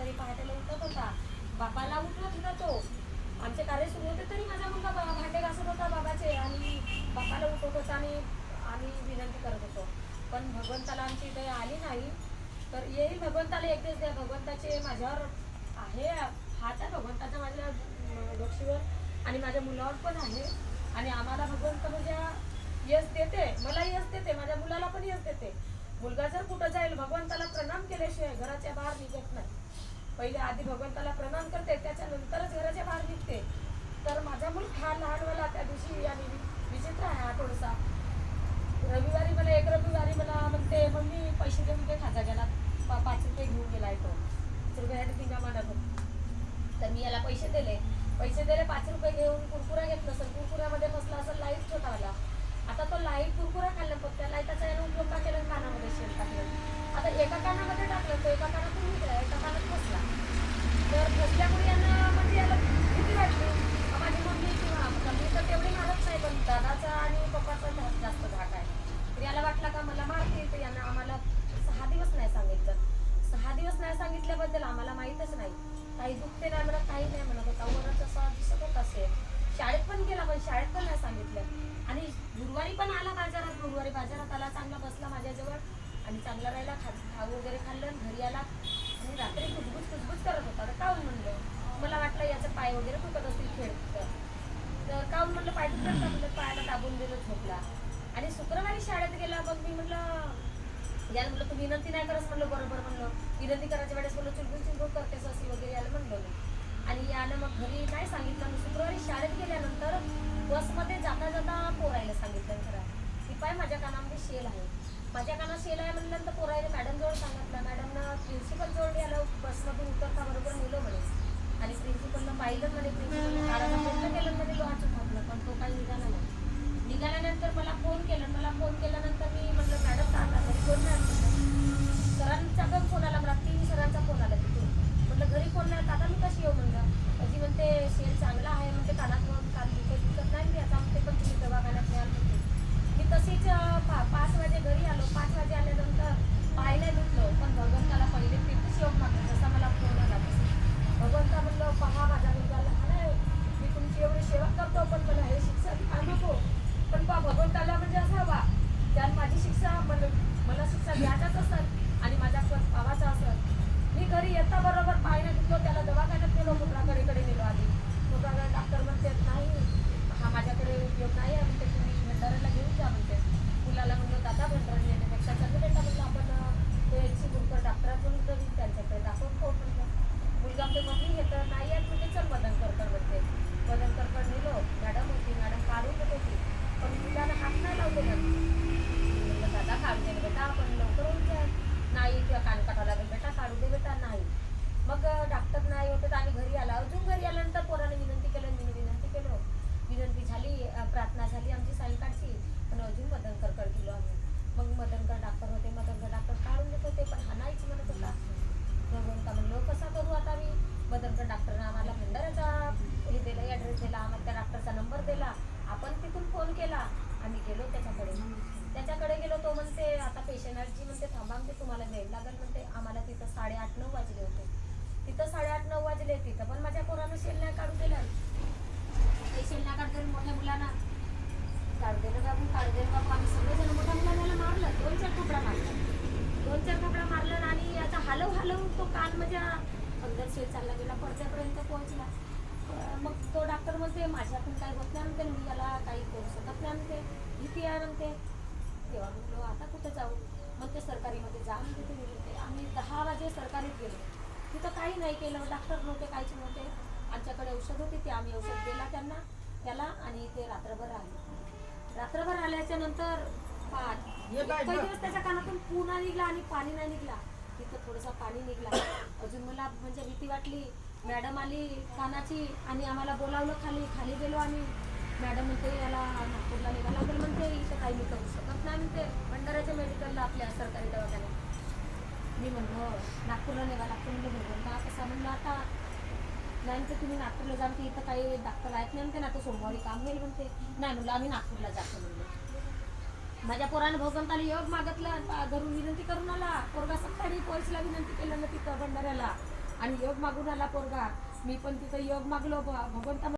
तरी पहाटेला उठत होता. बापाला उठवत होता तो. आमचे कार्य सुरू होते तरी माझा मुलगा बा- भांडे घासत होता बाबाचे आणि बापाला उठवत होता आणि आम्ही विनंती करत होतो. पण भगवंताला आमची दया आली नाही. तर येईल भगवंताला एक दिवस द्या. भगवंताचे माझ्यावर आहे हात आहे. भगवंताचा माझ्या डोक्षीवर आणि माझ्या मुलावर पण आहे. आणि आम्हाला भगवंत म्हणजे यश देते. मला यश देते. माझ्या मुलाला पण यश देते. मुलगा जर कुठं जाईल भगवंताला प्रणाम केल्याशिवाय घराच्या बाहेर निघत नाही. पहिले आधी भगवंताला प्रणाम करते त्याच्यानंतरच घराच्या बाहेर निघते. तर माझा मुलगा हा लहानवाला त्या दिवशी आणि विचित्र आहे हा थोडासा. रविवारी मला एक रविवारी मला म्हणते मम्मी पैसे देऊन ते खाजा गेला पा- पाच रुपये घेऊन गेलाय तो पाच रुपयासाठी तिला म्हणत तर मी याला पैसे दिले. पैसे दिले पाच रुपये घेऊन कुरकुरा घेतला. असेल कुरकुऱ्यामध्ये बसला असेल लाइट ठेवता आला तो लाइट कुरकुरा खाल्ला पण त्या लाईटाचा यानं उपयोग का केला कानामध्ये शेण टाकलं आता एका कानामध्ये टाकलं तो एका कानातून निघाला एका कानात बसला तर बसल्यामुळे यांना म्हणजे याला भीती वाटली. माझी मम्मी किंवा मम्मी तर तेवढी मारत नाही पण दादाचा आणि पप्पाचा जास्त धाक आहे. तर याला वाटला का मला मारते तर यांना आम्हाला सहा दिवस नाही सांगितलं. सहा दिवस नाही सांगितल्याबद्दल आम्हाला माहीतच नाही. काही दुखते नाही म्हणत काही नाही म्हणत होता. वरच असा दिसत होता असेल शाळेत पण गेला पण शाळेत पण नाही सांगितलं. आणि गुरुवारी पण आला बाजारात गुरुवारी बाजारात आला चांगला बसला माझ्याजवळ. आणि चांगला राहिला खा खाऊ वगैरे खाल्लं आणि घरी आला. आणि रात्री कुजबुज कुजबुज करत होता. तर काऊन म्हणलं? मला वाटलं याचं पाय वगैरे दुखत असतील खेळ तर काऊन म्हणलं? पाय दुखत म्हणलं. पायाला दाबून दिलं झोपला. आणि शुक्रवारी शाळेत गेला. मग मी म्हटलं याला म्हटलं तू विनंती नाही करत? म्हणलं बरोबर. म्हणलं विनंती करायच्या वेळेस म्हणलं चुलबुल चुलबुल करतेस अशी वगैरे याला म्हणलं आणि यानं मग घरी नाही सांगितलं? शुक्रवारी शाळेत गेल्यानंतर बसमध्ये जाता जाता पोरायला सांगितलं खरं. की पाय माझ्या कानामध्ये शेल आहे. माझ्या कानात शेल आहे म्हणल्यानंतर पोरायला मॅडम जवळ सांगितलं. मॅडमनं प्रिन्सिपल जवळ याला बसमधून उतरता बरोबर नेलं म्हणे. आणि प्रिन्सिपलनं पाहिलं म्हणे प्रिन्सिपल काढायला प्रयत्न केलं म्हणे लोहाचं म्हटलं पण तो काही निघाला नाही. निघाल्यानंतर मला फोन केल्यानंतर मी म्हटलं मॅडम का आता घरी फोन नाही आला?" सरांचा पण फोन आला मला तीन सरांचा फोन आला तिथून म्हटलं घरी फोन नाही आता मी कशी येऊ म्हणलं अजी म्हणते शेल चांगला आहे म्हणते कानात मग कान दुखत दुखत नाही मी आता म्हणते पण तुम्ही दवाखान्यात न्याल म्हणते मी तशीच अं, पा पाच वाजे घरी आलो पाच वाजे आल्यानंतर पाहायला भेटलो पण भगवंताला पहिले तिथेच येऊन मागतो जसा मला फोन आला तसं भगवंता म्हणलं पहा माझा मुलगा लहान आहे मी तुमची एवढी सेवा करतो पण मला हे शिक्षा काय नको पण पहा भगवंताला म्हणजे असं बा त्यात माझी शिक्षा मला मला शिक्षा द्यायचाच असत आणि माझ्या पण भावाचा असत मी घरी येता बरोबर पाहिजे घेतलो त्याला दवाखान्यात नेलो मुद्राकडे कडे नेलो आधी मुद्राकडे डॉक्टर म्हणते नाही हा माझ्याकडे उपयोग नाही आहे म्हणते तुम्ही भंडाऱ्याला घेऊन जा म्हणते मुलाला म्हणलं दादा भंडारा नेण्यापेक्षा चाललं बेटा म्हणलं आपण अं, ते एकशे मुलकर डॉक्टराकडून तरी त्यांच्याकडे दाखवून खाऊ म्हणलं मुलगा म्हणते मम्मी हे तर नाही आहेत म्हणजे चल मदन करकर म्हणते मदन करकर नेलो मॅडम होती मॅडम काढून देत होती पण मुलाला हात नाही लावले ना म्हणलं दादा काढू दे ना बेटा आपण लवकर होऊन जाय नाही किंवा कान काढावं लागेल बेटा काढू दे बेटा नाही मग डॉक्टर नाही होते तर आम्ही घरी आला अजून घरी आल्यानंतर पोराने विनंती केलं मी विनंती केलो विनंती झाली अं, प्रार्थना झाली आमची सायंकाळची पण अजून मदनकरकडे गेलो आम्ही मग मदनकर डॉक्टर होते मदनकर डॉक्टर काढून देत होते पण हा नाहीच म्हणत होता भगवंता म्हणलो कसा करू आता मी मदनकर डॉक्टरने आम्हाला भंडाऱ्याचा हे दिला ॲड्रेस दिला आम्हाला त्या डॉक्टरचा नंबर दिला आपण तिथून फोन केला आम्ही गेलो त्याच्याकडे. त्याच्याकडे गेलो तो म्हणते आता पेशंटची म्हणते थांबा म्हणते तुम्हाला वेळ लागेल म्हणते आम्हाला तिथं साडेआठ नऊ वाजले होते. तिथं साडेआठ नऊ वाजले तिथं पण माझ्या पोरानं शेल नाही काढून दिलं ते शेल नाही दिलं मोठ्या मुलांना. काढू दिलं बाबू काढू दिलं बाबू. आम्ही सगळेजण मोठ्या मुलांना मारलं. दोन चार कपडा मारला दोन चार कपडा मारलं आणि आता हलव हलव तो कान माझ्या अंदर शेल चालला गेला. पडद्यापर्यंत पोहोचला. मग तो डॉक्टर म्हणते माझ्याकडून काही होत नाही. म्हणते मी याला काही करू शकत नाही म्हणते आहे म्हणते तेव्हा म्हणलो आता कुठं जाऊ? मग ते सरकारीमध्ये जा म्हणते ते म्हणते आम्ही दहा वाजे सरकारीत गेलो. तिथं काही नाही केलं. डॉक्टर नव्हते काहीच नव्हते. आमच्याकडे औषध होते ते आम्ही औषध दिला त्यांना त्याला आणि ते रात्रभर राहिले रात्रभर आल्याच्यानंतर ये काही. दिवस त्याच्या कानातून पुन्हा निघला आणि पाणी नाही निघला. तिथं थोडंसं पाणी निघला. अजून मला म्हणजे भीती वाटली. मॅडम आली कानाची आणि आम्हाला बोलावलं खाली. खाली गेलो आम्ही. मॅडम म्हणते याला नागपूरला निघायला लागेल म्हणते इथं काही मी करू शकत नाही. म्हणते भंडाऱ्याच्या मेडिकलला आपल्या सरकारी दवाखान्यात. मी म्हणलं नागपूरला निघा लागतो म्हणजे बरोबर का कसा म्हणलं आता. नाही म्हणते तुम्ही नागपूरला जा की इथं काही डॉक्टर आहेत नाही. म्हणते ना तर सोमवारी काम होईल. म्हणते नाही म्हणलं आम्ही नागपूरला जातो. म्हणलं माझ्या पोरानं भगवंताला योग मागितलं घरून विनंती करून आला. पोरगा सकाळी पोलिसला विनंती केलं ना तिथं भंडाऱ्याला. आणि योग मागून आला पोरगा. मी पण तिथं योग मागलो भगवंता